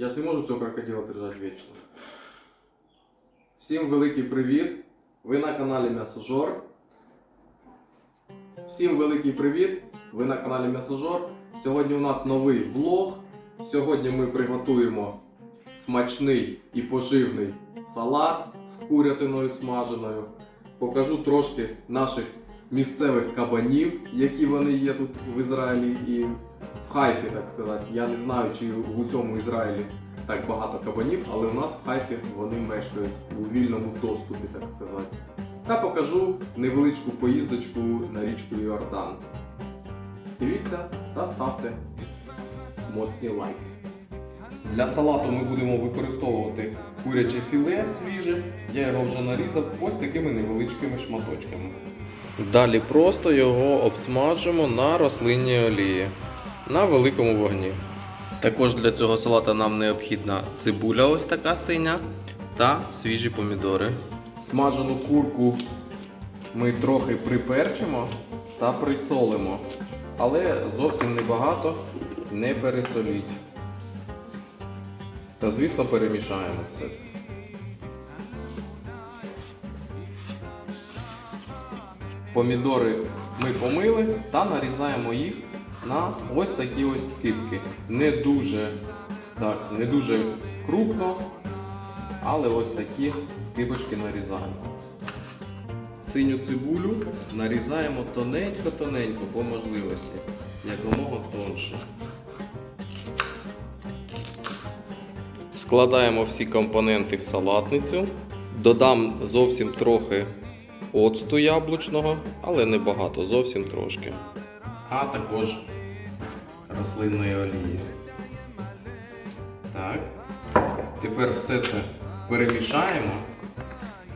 Я ж не можу цього крокодила держати вічно. Всім великий привіт! Ви на каналі М'ясожор. Всім великий привіт! Ви на каналі М'ясожор. Сьогодні у нас новий влог. Сьогодні ми приготуємо смачний і поживний салат з курятиною смаженою. Покажу трошки наших місцевих кабанів, які вони є тут в Ізраїлі і в Хайфі, так сказати. Я не знаю, чи в усьому Ізраїлі так багато кабанів, але у нас в Хайфі вони мешкають у вільному доступі, так сказати. Та покажу невеличку поїздочку на річку Йордан. Дивіться та ставте моцні лайки. Для салату ми будемо використовувати куряче філе свіже. Я його вже нарізав ось такими невеличкими шматочками. Далі просто його обсмажимо на рослинній олії на великому вогні. Також для цього салата нам необхідна цибуля, ось така синя, та свіжі помідори. Смажену курку ми трохи приперчимо та присолимо, але зовсім небагато, не пересоліть. Та звісно перемішаємо все це. Помідори ми помили та нарізаємо їх на ось такі ось скибки. Не дуже, так, не дуже крупно, але ось такі скибочки нарізаємо. Синю цибулю нарізаємо тоненько-тоненько по можливості, якомога тонше. Складаємо всі компоненти в салатницю. Додам зовсім трохи оцту яблучного, але не багато, зовсім трошки. А також рослинної олії. Так. Тепер все це перемішаємо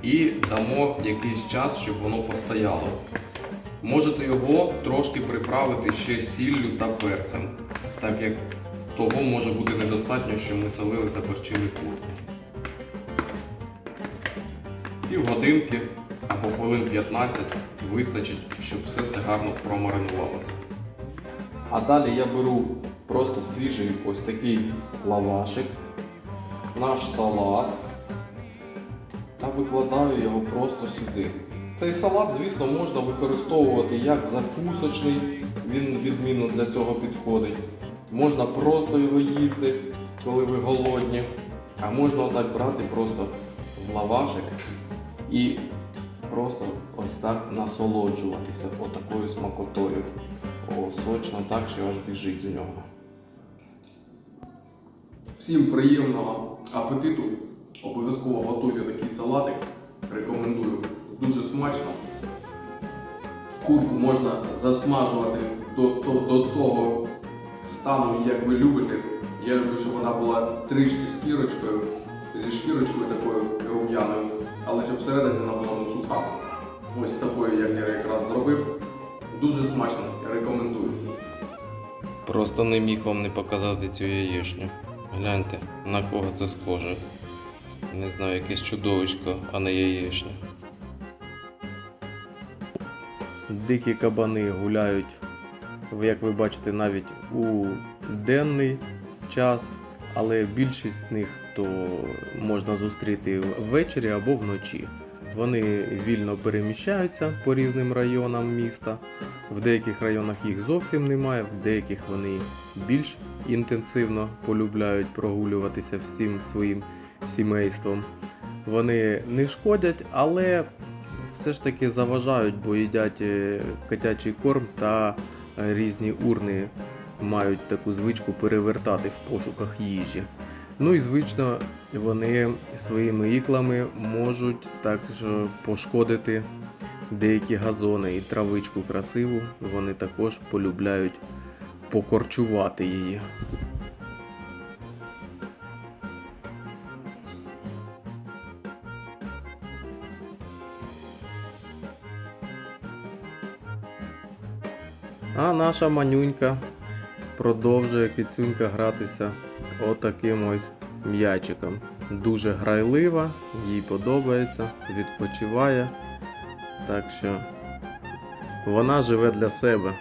і дамо якийсь час, щоб воно постояло. Можете його трошки приправити ще сіллю та перцем, так як того може бути недостатньо, що ми солили та перчили курку. Півгодинки або хвилин 15 вистачить, щоб все це гарно промаринувалося. А далі я беру просто свіжий ось такий лавашик, наш салат та викладаю його просто сюди. Цей салат, звісно, можна використовувати як закусочний, він відмінно для цього підходить. Можна просто його їсти, коли ви голодні. А можна отак брати просто в лавашик і просто ось так насолоджуватися отакою смакотою. О, сочно так, що аж біжить з нього. Всім приємного апетиту. Обов'язково готуйте такий салатик. Рекомендую. Дуже смачно. Курку можна засмажувати до, до, до того стану, як ви любите. Я люблю, щоб вона була трішки з кірочкою, зі шкірочкою такою рум'яною, але щоб всередині вона була ну, суха. Ось такою, як я якраз зробив. Дуже смачно, рекомендую. Просто не міг вам не показати цю яєчню. Гляньте, на кого це схоже. Не знаю, якесь чудовисько, а не яєчня. Дикі кабани гуляють, як ви бачите, навіть у денний час, але більшість з них то можна зустріти ввечері або вночі. Вони вільно переміщаються по різним районам міста. В деяких районах їх зовсім немає, в деяких вони більш інтенсивно полюбляють прогулюватися всім своїм сімейством. Вони не шкодять, але все ж таки заважають, бо їдять е, котячий корм та різні урни мають таку звичку перевертати в пошуках їжі. Ну і звично вони своїми іклами можуть також пошкодити деякі газони і травичку красиву. Вони також полюбляють покорчувати її. А наша манюнька продовжує кицюнька гратися отаким ось м'ячиком. Дуже грайлива, їй подобається, відпочиває. Так що вона живе для себе.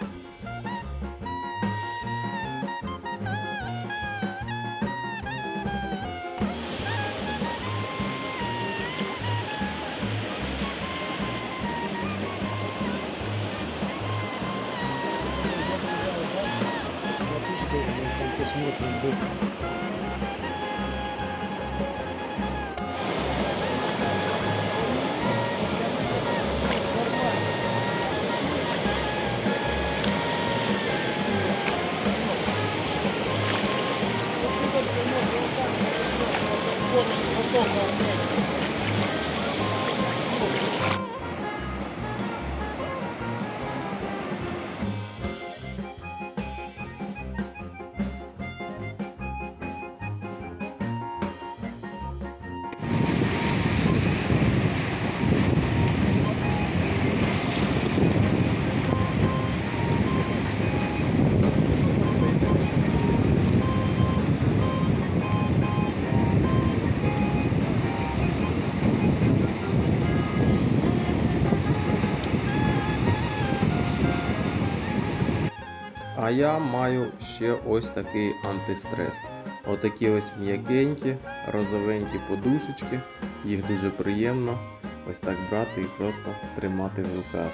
А я маю ще ось такий антистрес. Отакі ось м'якенькі, розовенькі подушечки. Їх дуже приємно ось так брати і просто тримати в руках.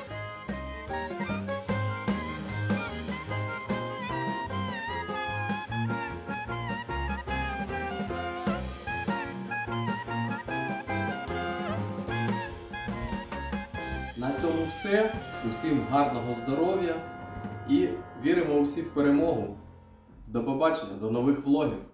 На цьому все. Усім гарного здоров'я і віримо усі в перемогу. До побачення, до нових влогів.